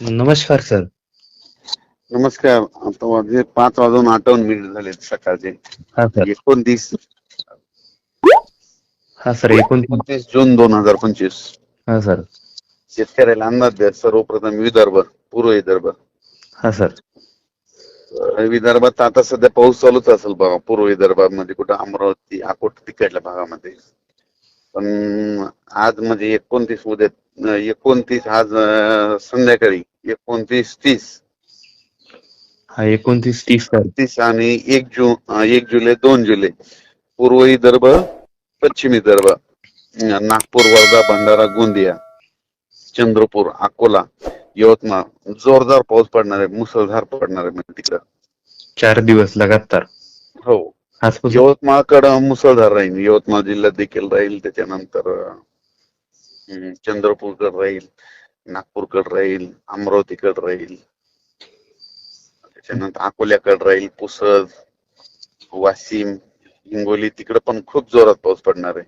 नमस्कार सर. नमस्कार. आता वाजले पाच वाजून अठ्ठावन्न मिनिट झाले सकाळचे. हा सर. एकोणतीस. हा सर एकोणतीस. एकोणतीस जून दोन हजार पंचवीस. हा सर. शेतकऱ्याला अंदाज द्या सर्वप्रथम विदर्भ पूर्व विदर्भ. हा सर. अं, विदर्भात आता सध्या पाऊस चालूच असेल बघा पूर्व विदर्भामध्ये कुठं अमरावती अकोट तिकडल्या भागामध्ये. पण आज म्हणजे एकोणतीस उद्या एकोणतीस आज संध्याकाळी एकोणतीस तीस. हा एकोणतीस तीस तीस आणि एक जून एक जुलै दोन जुलै. पूर्व विदर्भ पश्चिम विदर्भ नागपूर वर्धा भंडारा गोंदिया चंद्रपूर अकोला यवतमाळ. जोरदार पाऊस पडणार आहे मुसळधार पडणार आहे म्हणजे तिकडं. चार दिवस लगातार. हो. यवतमाळकडं मुसळधार राहील. यवतमाळ जिल्ह्यात देखील राहील त्याच्यानंतर चंद्रपूरकडे राहील नागपूरकडे राहील अमरावतीकडे राहील. त्याच्यानंतर अकोल्याकडे राहील पुसद वाशिम हिंगोली तिकडे पण खूप जोरात पाऊस पडणार आहे.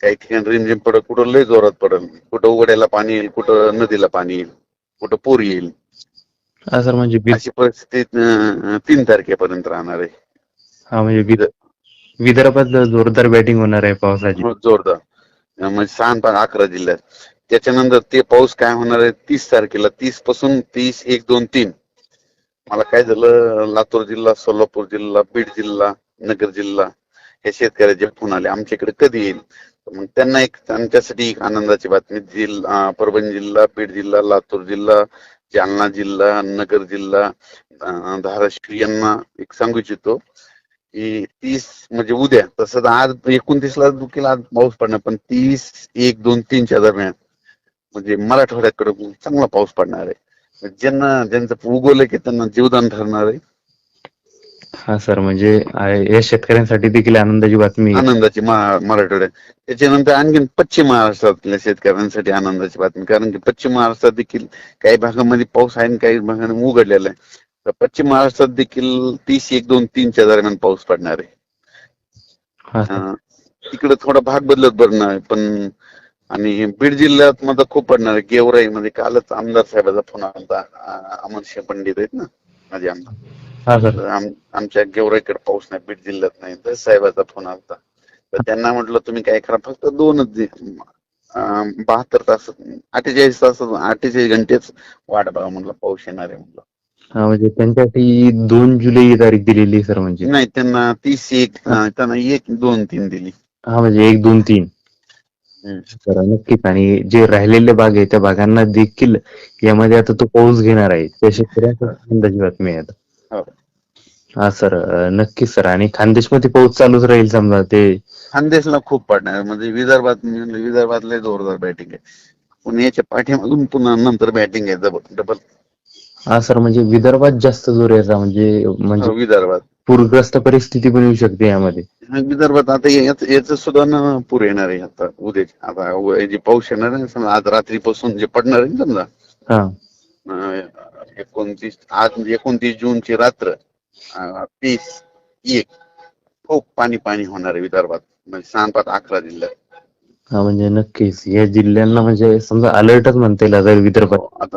काही ठिकाणी रिमझिम पडत कुठं लय जोरात पडेल. कुठं उघड्याला पाणी येईल कुठं नदीला पाणी येईल कुठं पूर येईल. सर म्हणजे अशी परिस्थिती तीन तारखेपर्यंत राहणार आहे. हा म्हणजे विद- विदर्भात जोरदार बॅटिंग होणार आहे पावसाची. जोरदार. म्हणजे सहा पाच अकरा जिल्ह्यात त्याच्यानंतर ते पाऊस काय होणार आहे? तीस तारखेला. तीसपासून तीस एक दोन तीन. मला काय झालं? लातूर जिल्हा सोलापूर जिल्हा बीड जिल्हा नगर जिल्हा हे शेतकऱ्याचे फोन आले. आमच्या इकडे कधी येईल? मग त्यांना एक त्यांच्यासाठी एक आनंदाची बातमी जिल्हा परभणी जिल्हा बीड जिल्हा लातूर जिल्हा जालना जिल्हा नगर जिल्हा धाराशिव यांना एक सांगू इच्छितो. तीस म्हणजे उद्या. तसं तर आज एकोणतीस ला देखील आज पाऊस पडणार पण तीस एक दोन तीनच्या दरम्यान म्हणजे मराठवाड्याकडे चांगला पाऊस पडणार आहे. ज्यांना ज्यांचं उगवलं की त्यांना जीवदान ठरणार आहे. हा सर म्हणजे या शेतकऱ्यांसाठी देखील आनंदाची बातमी. आनंदाची मराठवाड्यात. त्याच्यानंतर आणखी पश्चिम महाराष्ट्रातल्या शेतकऱ्यांसाठी आनंदाची बातमी कारण की पश्चिम महाराष्ट्रात देखील काही भागामध्ये पाऊस आहे आणि काही भागामध्ये उघडलेला आहे. तर पश्चिम महाराष्ट्रात देखील तीस एक दोन तीनच्या दरम्यान पाऊस पडणार आहे. हा. तिकडे थोडा भाग बदलत भरणार आहे पण आणि बीड जिल्ह्यात मध्ये खूप पडणार आहे. गेवराई मध्ये कालच आमदार साहेबाचा फोन आला अमर सिंह पंडित आहेत ना माझे आमदार. हा आमच्या गेवराईकडे पाऊस नाही बीड जिल्ह्यात नाही तर साहेबाचा फोन आला तर त्यांना म्हटलं तुम्ही काय करा फक्त दोनच बहात्तर तास अठ्ठेचाळीस तास अठ्ठेचाळीस घंटेच वाट बघा म्हटलं पाऊस येणार आहे म्हटलं. हा म्हणजे त्यांच्यासाठी दोन जुलै ही तारीख दिलेली आहे सर म्हणजे. नाही त्यांना तीस एक अं, त्यांना एक दोन तीन दिली. हा म्हणजे एक दोन तीन. हम्म. सर नक्कीच आणि जे राहिलेले भाग आहे त्या भागांना देखील यामध्ये आता तो पाऊस घेणार आहे. त्या शेतकऱ्यांसाठी आनंदाची बातमी आहे आता. हो. हा सर अं, नक्कीच सर. आणि खानदेशमध्ये पाऊस चालूच राहील समजा ते. खानदेशला खूप पडणार. म्हणजे विदर्भात विदर्भातले जोरदार बॅटिंग आहे. पुण्याच्या पाठीमागून पुन्हा नंतर बॅटिंग आहे. डबल हा सर म्हणजे विदर्भात जास्त जोर याचा म्हणजे म्हणजे विदर्भात. पूरग्रस्त परिस्थिती पण येऊ शकते यामध्ये. हा, विदर्भात आता याच सुद्धा न पूर येणार आहे आता उद्या आता उ- जे पाऊस येणार आहे ना, समजा आज रात्रीपासून जे पडणार आहे ना समजा हा. अं, एकोणतीस आज एकोणतीस जूनची रात्र अं, तीस एक खूप पाणी पाणी होणार आहे विदर्भात. म्हणजे सहा पाच अकरा जिल्ह्यात. हा म्हणजे नक्कीच. या जिल्ह्यांना म्हणजे समजा अलर्टच म्हणता येईल आता विदर्भात. आता